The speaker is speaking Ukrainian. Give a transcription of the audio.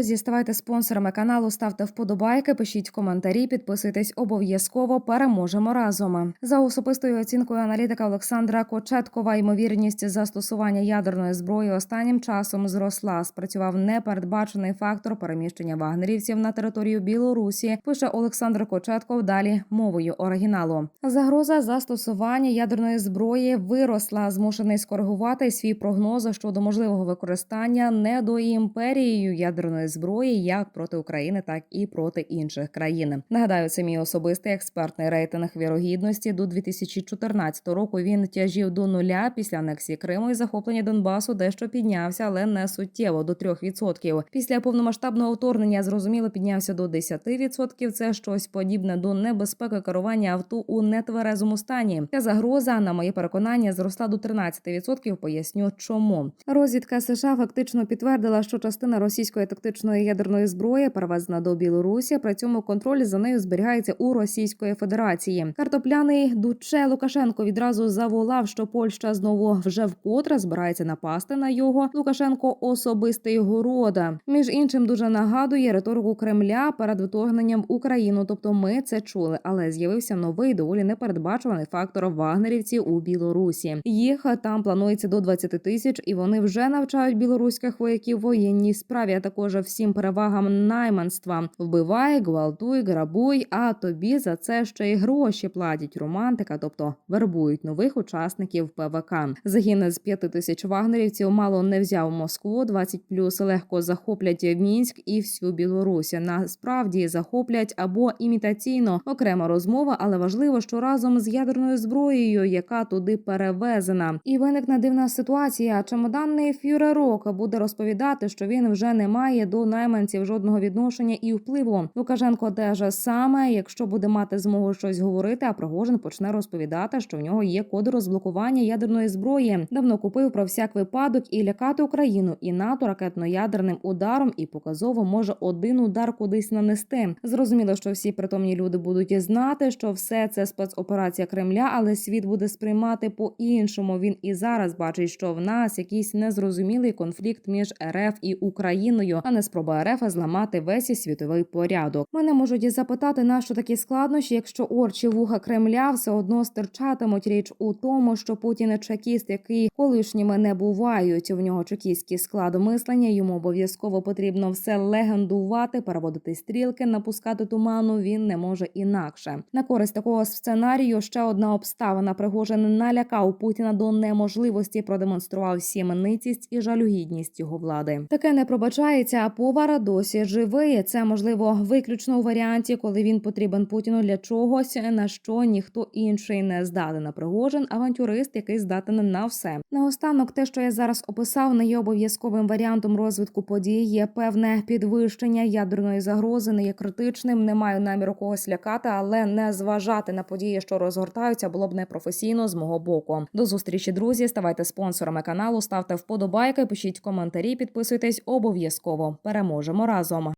друзі, ставайте спонсорами каналу, ставте вподобайки, пишіть коментарі, підписуйтесь обов'язково. Переможемо разом. За особистою оцінкою аналітика Олександра Кочеткова, ймовірність застосування ядерної зброї останнім часом зросла. Спрацював непередбачений фактор переміщення вагнерівців на територію Білорусі. Пише Олександр Кочетков. Далі мовою оригіналу. Загроза застосування ядерної зброї виросла. Змушений скоригувати свій прогноз щодо можливого використання недоімперією ядерної зброї як проти України, так і проти інших країн. Нагадаю, це мій особистий експертний рейтинг вірогідності до 2014 року. Він тяжів до нуля після анексії Криму і захоплення Донбасу, дещо піднявся, але не суттєво до 3%. Після повномасштабного вторгнення зрозуміло піднявся до 10%. Це щось подібне до небезпеки керування авто у нетверезому стані. Ця загроза, на моє переконання, зросла до 13%. Поясню, чому розвідка США фактично підтвердила, що частина російської тактичної ядерної зброї перевезена до Білорусі. При цьому контроль за нею зберігається у Російської Федерації. Картопляний Дуче Лукашенко відразу заволав, що Польща знову вже вкотре збирається напасти на його. Лукашенко особистий города. Між іншим дуже нагадує риторику Кремля перед вторгненням Україну. Тобто, ми це чули, але з'явився новий доволі непередбачуваний фактор вагнерівців у Білорусі. Їх там планується до 20 тисяч, і вони вже навчають білоруських вояків воєнній справі, а також всім перевагам найманства. Вбивай, гвалтуй, грабуй. А тобі за це ще й гроші платять. Романтика, тобто вербують нових учасників ПВК. Загін з 5 тисяч вагнерівців мало не взяв Москву. 20 плюс легко захоплять Мінськ і всю Білорусь. Насправді захоплять або імітаційно окрема розмова, але важливо, що разом з ядерною зброєю, яка туди перевезена, і виникне дивна ситуація. Чемоданний фюрерок буде розповідати, що він вже не має до найманців жодного відношення і впливу. Лукашенко теж саме, якщо буде мати змогу щось говорити, а Пригожин почне розповідати, що в нього є коди розблокування ядерної зброї. Давно купив про всяк випадок і лякати Україну і НАТО ракетно-ядерним ударом, і показово може один удар кудись нанести. Зрозуміло, що всі притомні люди будуть знати, що все це спецоперація Кремля, але світ буде сприймати по-іншому. Він і зараз бачить, що в нас якийсь незрозумілий конфлікт між РФ і Україною, а не спроба РФ зламати весь світовий порядок. Мене можуть запитати, на що такі складнощі, якщо орчі вуха Кремля все одно стирчатимуть. Річ у тому, що Путін чекіст, який колишніми не бувають. В нього чекістський склад мислення. Йому обов'язково потрібно все легендувати, переводити стрілки, напускати туману. Він не може інакше. На користь такого сценарію ще одна обставина. Пригожин налякав Путіна до неможливості, продемонстрував сіменницість і жалюгідність його влади. Таке не пробачається. А повар досі живий. Це можливо виключно у варіанті, коли він потрібен Путіну для чогось, на що ніхто інший не здатен. А Пригожин авантюрист, який здатен на все. Наостанок, те, що я зараз описав, не є обов'язковим варіантом розвитку подій. Є певне підвищення ядерної загрози, не є критичним. Не маю наміру когось лякати, але не зважати на події, що розгортаються, було б непрофесійно з мого боку. До зустрічі, друзі. Ставайте спонсорами каналу, ставте вподобайки, пишіть коментарі, підписуйтесь обов'язково. Переможемо разом.